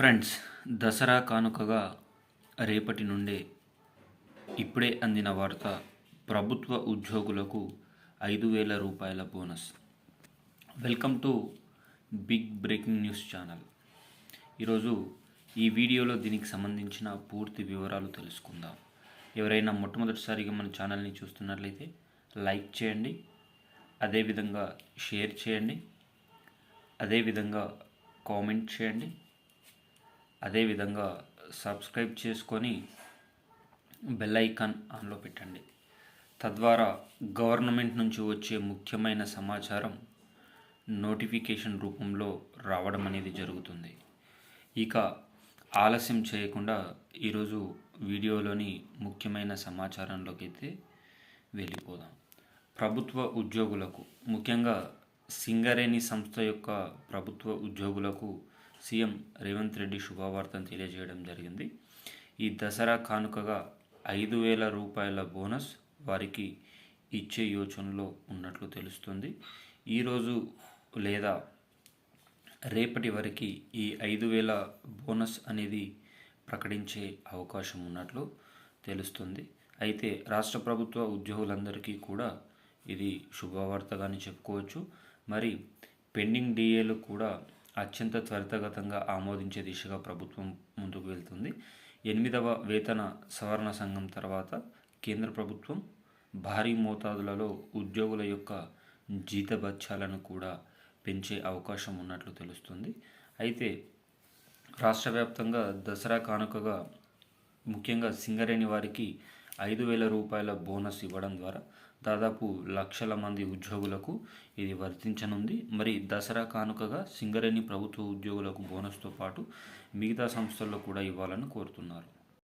Friends Dasara కానుకగా రేపటి నుండే ఇప్పుడే అందిన వార్త ప్రభుత్వ ఉద్యోగులకు ఐదు వేల రూపాయల bonus. Welcome to big breaking news channel ఈరోజు ఈ వీడియోలో దీనికి సంబంధించిన పూర్తి వివరాలు తెలుసుకుందాం. ఎవరైనా మొట్టమొదటిసారిగా మన ఛానల్ని చూస్తున్నట్లయితే లైక్ చేయండి అదేవిధంగా షేర్ చేయండి అదేవిధంగా కామెంట్ చేయండి అదేవిధంగా సబ్స్క్రైబ్ చేసుకొని బెల్ ఐకాన్ ఆన్లో పెట్టండి. తద్వారా గవర్నమెంట్ నుంచి వచ్చే ముఖ్యమైన సమాచారం నోటిఫికేషన్ రూపంలో రావడం అనేది జరుగుతుంది. ఇక ఆలస్యం చేయకుండా ఈరోజు వీడియోలోని ముఖ్యమైన సమాచారంలోకి అయితే వెళ్ళిపోదాం. ప్రభుత్వ ఉద్యోగులకు ముఖ్యంగా సింగరేణి సంస్థ యొక్క ప్రభుత్వ ఉద్యోగులకు సీఎం రేవంత్ రెడ్డి శుభవార్తను తెలియజేయడం జరిగింది. ఈ దసరా కానుకగా ఐదు వేల రూపాయల బోనస్ వారికి ఇచ్చే యోచనలో ఉన్నట్లు తెలుస్తుంది. ఈరోజు లేదా రేపటి వరకు ఈ ఐదు వేల బోనస్ అనేది ప్రకటించే అవకాశం ఉన్నట్లు తెలుస్తుంది. అయితే రాష్ట్ర ప్రభుత్వ ఉద్యోగులందరికీ కూడా ఇది శుభవార్తగానే చెప్పుకోవచ్చు. మరి పెండింగ్ డిఏలు కూడా అత్యంత త్వరితగతంగా ఆమోదించే దిశగా ప్రభుత్వం ముందుకు వెళ్తుంది. ఎనిమిదవ వేతన సవరణ సంఘం తర్వాత కేంద్ర ప్రభుత్వం భారీ మోతాదులలో ఉద్యోగుల యొక్క జీతభత్యాలను కూడా పెంచే అవకాశం ఉన్నట్లు తెలుస్తుంది. అయితే రాష్ట్ర వ్యాప్తంగా దసరా కానుకగా ముఖ్యంగా సింగరేణి వారికి ఐదు వేల రూపాయల బోనస్ ఇవ్వడం ద్వారా దాదాపు లక్షల మంది ఉద్యోగులకు ఇది వర్తించనుంది. మరి దసరా కానుకగా సింగరేణి ప్రభుత్వ ఉద్యోగులకు బోనస్తో పాటు మిగతా సంస్థల్లో కూడా ఇవ్వాలని కోరుతున్నారు.